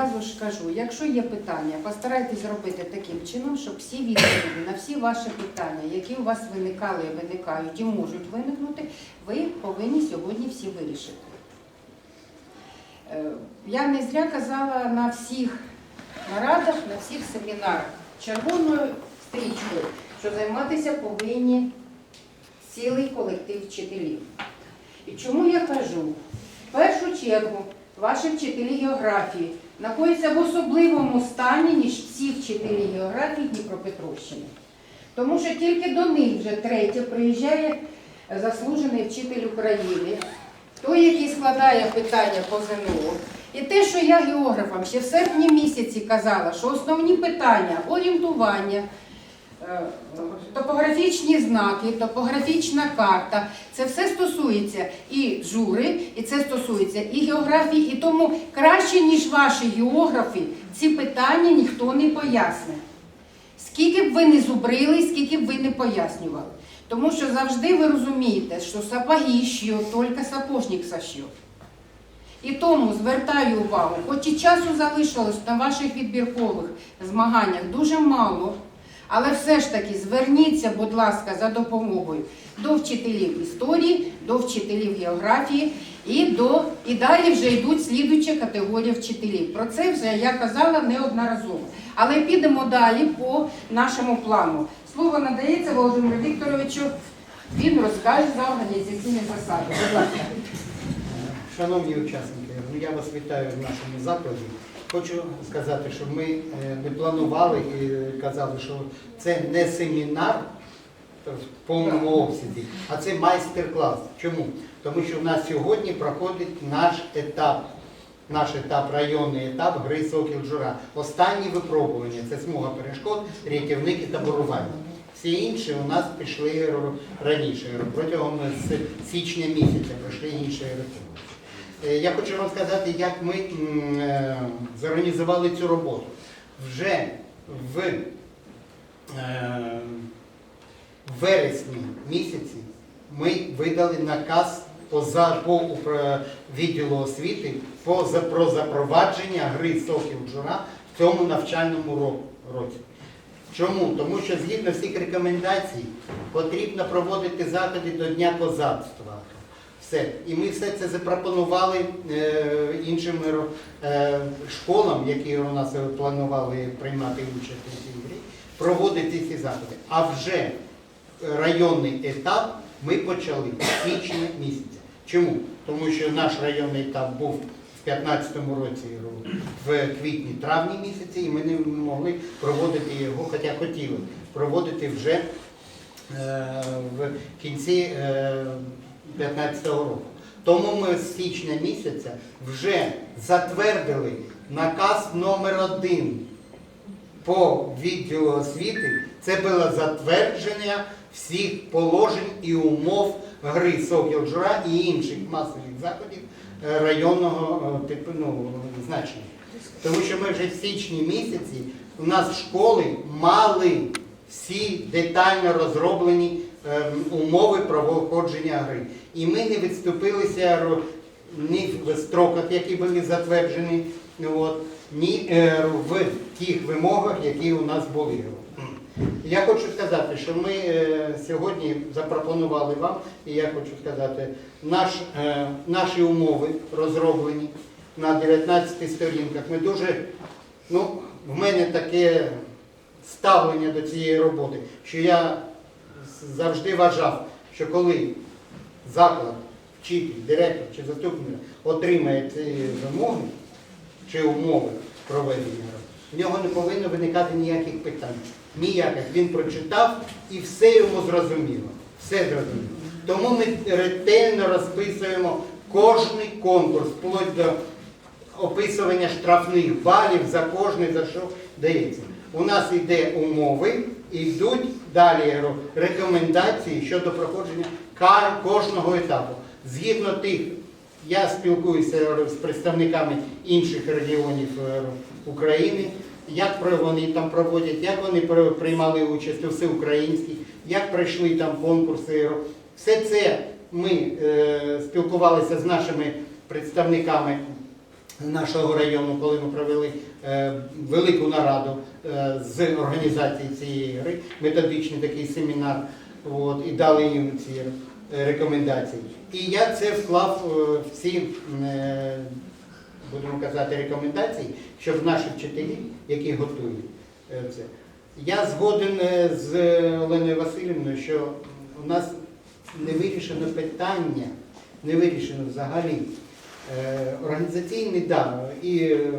одразу ж кажу, якщо є питання, постарайтесь зробити таким чином, щоб всі відповіді на всі ваші питання, які у вас виникали, виникають і можуть виникнути, ви повинні сьогодні всі вирішити. Е, Я не зря казала на всіх нарадах, на всіх семінарах червоною стрічкою, що займатися повинні цілий колектив вчителів. І чому я кажу? В першу чергу ваші вчителі географії знаходяться в особливому стані, ніж всі вчителі географії Дніпропетровщини. Тому що тільки до них вже третє приїжджає заслужений вчитель України, той, який складає питання по ЗНО. І те, що я географам ще в серпні місяці казала, що основні питання орієнтування, топографічні знаки, топографічна карта, це все стосується і жури, і це стосується і географії, і тому краще, ніж ваші географи, ці питання ніхто не пояснить. Скільки б ви не зубрили, скільки б ви не пояснювали. Тому що завжди ви розумієте, що сапоги що, тільки сапожник сошьє. І тому звертаю увагу, хоч і часу залишилось на ваших відбіркових змаганнях дуже мало, але все ж таки зверніться, будь ласка, за допомогою до вчителів історії, до вчителів географії і, до, і далі вже йдуть слідуючі категорії вчителів. Про це вже я казала неодноразово. Але підемо далі по нашому плану. Слово надається Володимиру Вікторовичу. Він розкаже за організаційні засади. Будь ласка. Шановні учасники, ну, я вас вітаю в нашому закладі. Хочу сказати, що ми е, не планували і казали, що це не семінар в повному обсязі, а це майстер-клас. Чому? Тому що в нас сьогодні проходить наш етап, наш етап, районний етап гри Сокіл Жура. Останні випробування це смуга перешкод, рятівник і таборування. Всі інші у нас пішли раніше, протягом січня місяця пройшли інші роки. Е, Я хочу вам сказати, як ми е, зорганізували цю роботу. Вже в е, вересні місяці ми видали наказ по, відділу освіти про запровадження гри Сокіл Джура в цьому навчальному році. Чому? Тому що згідно всіх рекомендацій потрібно проводити заходи до Дня козацтва. Все. І ми все це запропонували е, іншим е, школам, які у нас планували приймати участь у цій грі, проводити ці заходи. А вже районний етап ми почали з січня місяця. Чому? Тому що наш районний етап був в 2015 році в квітні-травні місяці, і ми не могли проводити його, хоча хотіли проводити вже е, в кінці 2015 року. Тому ми з січня місяця вже затвердили наказ номер один по відділу освіти. Це було затвердження всіх положень і умов гри Сокіл Жура і інших масових заходів е, районного е, типу ну, значення. Тому що ми вже в січні місяці у нас школи мали всі детально розроблені умови проходження гри. І ми не відступилися ні в строках, які були затверджені, от, ні е, в тих вимогах, які у нас були. Я хочу сказати, що ми е, сьогодні запропонували вам, і я хочу сказати, наш, е, наші умови розроблені на 19 сторінках. Ми дуже, ну, в мене таке ставлення до цієї роботи, що я завжди вважав, що коли заклад, вчитель, директор чи заступник отримає ці вимоги чи умови проведення, в нього не повинно виникати ніяких питань. Ніяких. Він прочитав і все йому зрозуміло. Все зрозуміло. Тому ми ретельно розписуємо кожний конкурс, вплоть до описування штрафних балів за кожний, за що дається. У нас йде умови, йдуть далі я говорю, рекомендації щодо проходження кар- кожного етапу. Згідно тих, я спілкуюся я говорю, з представниками інших регіонів е, України, як вони там проводять, як вони при- приймали участь у всеукраїнських, як пройшли там конкурси. Все це ми е, спілкувалися з нашими представниками нашого району, коли ми провели е, велику нараду е, з організації цієї гри, методичний такий семінар, от, і дали їм ці е, рекомендації. І я це вклав в ці, будемо казати, рекомендації, щоб наші вчителі, які готують це. Я згоден з Оленою Васильівною, що у нас не вирішено питання, не вирішено взагалі. Е, Організаційний да, і е,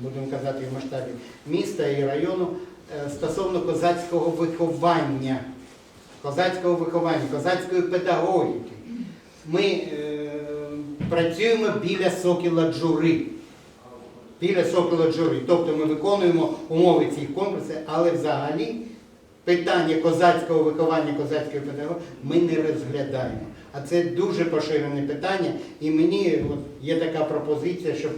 будемо казати в масштабі міста і району е, стосовно козацького виховання, козацького виховання, козацької педагогіки. Ми е, працюємо біля сокіла джури. Біля сокола джури. Тобто ми виконуємо умови цих конкурсів, але взагалі питання козацького виховання, козацької педагогії ми не розглядаємо. А це дуже поширене питання, і мені от, є така пропозиція, щоб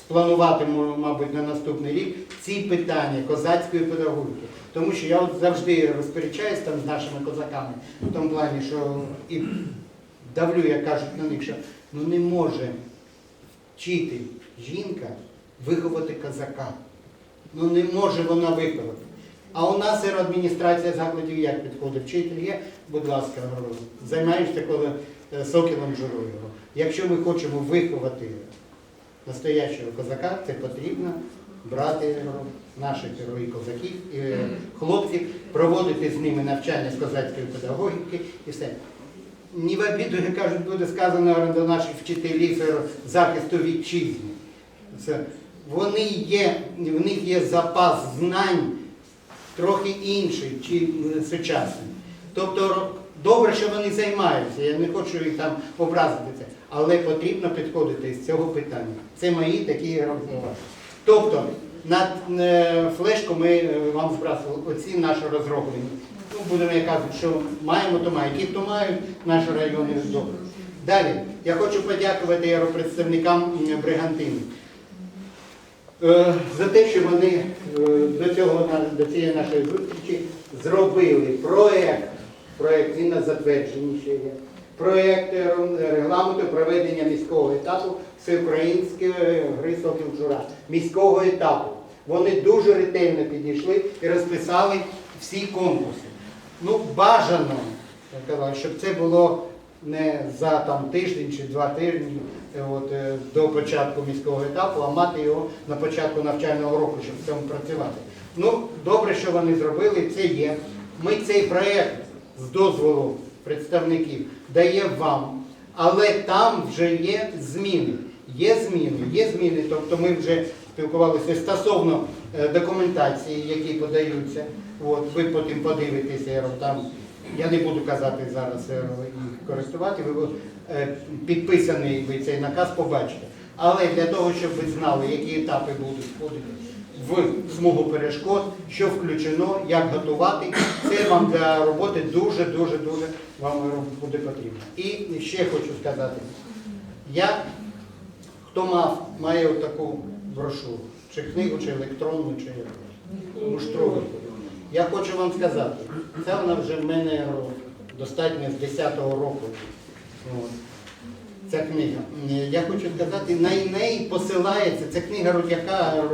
спланувати, мабуть, на наступний рік ці питання козацької педагогіки. Тому що я от завжди розперечаюсь там з нашими козаками в тому плані, що і давлю, як кажуть на них, що ну не може вчити жінка виховати козака. Ну не може вона виховати. А у нас адміністрація закладів як підходить? Вчитель є, будь ласка, займаєшся коли е, сокілом журою. Якщо ми хочемо виховати настоящого козака, це потрібно брати наших героїв козаків і е, хлопців, проводити з ними навчання з козацької педагогіки і все. Ні в обіду, як кажуть, буде сказано до наших вчителів захисту вітчизни. Вони є, в них є запас знань трохи інший, чи е, сучасний. Тобто добре, що вони займаються, я не хочу їх там образити це, але потрібно підходити з цього питання. Це мої такі розмови. Тобто на е, флешку ми е, вам збрасували оці наші розроблені. Ну, будемо кажуть, що маємо, то маємо. Ті, хто мають, наші райони добре. Далі, я хочу подякувати аеропредставникам м, бригантини. За те, що вони е, до цього до цієї нашої зустрічі зробили проект, проект він на затвердженні ще є. Проект е, регламенту проведення міського етапу всеукраїнської гри «Сокіл Жура. Міського етапу. Вони дуже ретельно підійшли і розписали всі конкурси. Ну, бажано, щоб це було не за там тиждень чи два тижні е, от, е, до початку міського етапу, а мати його на початку навчального року, щоб в цьому працювати. Ну, добре, що вони зробили, це є. Ми цей проєкт з дозволу представників даємо вам, але там вже є зміни. Є зміни, є зміни, тобто ми вже спілкувалися стосовно е, документації, які подаються. От, ви потім подивитеся, там я не буду казати зараз е, їх користувати, ви е, підписаний ви цей наказ побачите. Але для того, щоб ви знали, які етапи будуть входити в смугу перешкод, що включено, як готувати, це вам для роботи дуже, дуже, вам буде потрібно. І ще хочу сказати, я, хто мав, має таку брошуру, чи книгу, чи електронну, чи муштрову. Я хочу вам сказати, це вона вже в мене достатньо з 10-го року. Ця книга. Я хочу сказати, на неї посилається, це книга Рудяка,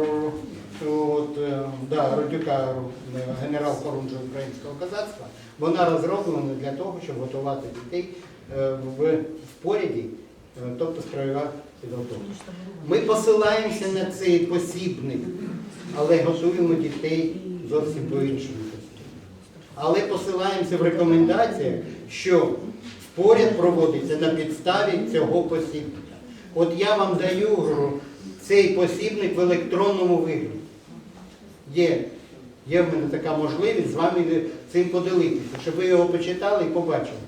от, е, да, Рудюка, е, генерал Хорунжа українського козацтва. Вона розроблена для того, щоб готувати дітей е, в, поряді, тобто строєва підготовка. Ми посилаємося на цей посібник, але готуємо дітей зовсім по іншому. Але посилаємося в рекомендаціях, що поряд проводиться на підставі цього посібника. От я вам даю цей посібник в електронному вигляді. Є, є в мене така можливість з вами цим поділитися, щоб ви його почитали і побачили.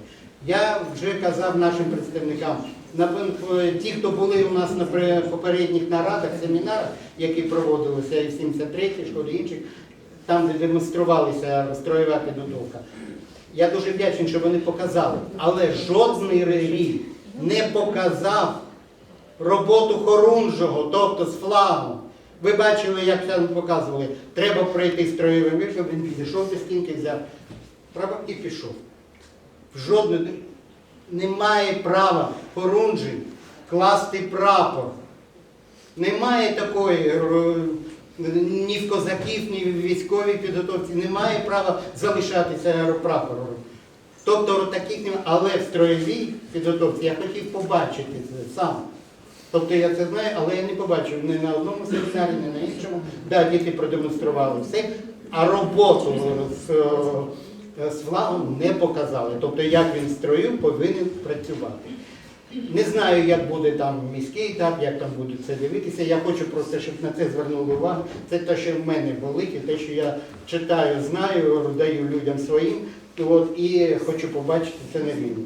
Я вже казав нашим представникам, ті, хто були у нас на попередніх нарадах, семінарах, які проводилися і в 73-й школі, інших, там, де демонструвалися строєва підготовка. Я дуже вдячний, що вони показали. Але жодний рік не показав роботу Хорунжого, тобто з флагом. Ви бачили, як там показували, треба пройти строєвий вишив, він підійшов до стінки, взяв прапор і пішов. Жодне немає права Хорунжий класти прапор Немає такої е, ні в козаків, ні в військовій підготовці, немає права залишатися аеропрапором. Тобто таких немає, але в строєвій підготовці я хотів побачити це сам. Тобто я це знаю, але я не побачив ні на одному семінарі, ні на іншому. Да, діти продемонстрували все, а роботу з, е, з флагом не показали. Тобто, як він в строю повинен працювати. Не знаю, як буде там міський етап, як там будуть це дивитися. Я хочу просто, щоб на це звернули увагу. Це те, що в мене болить, і те, що я читаю, знаю, даю людям своїм. От, і хочу побачити це на війні.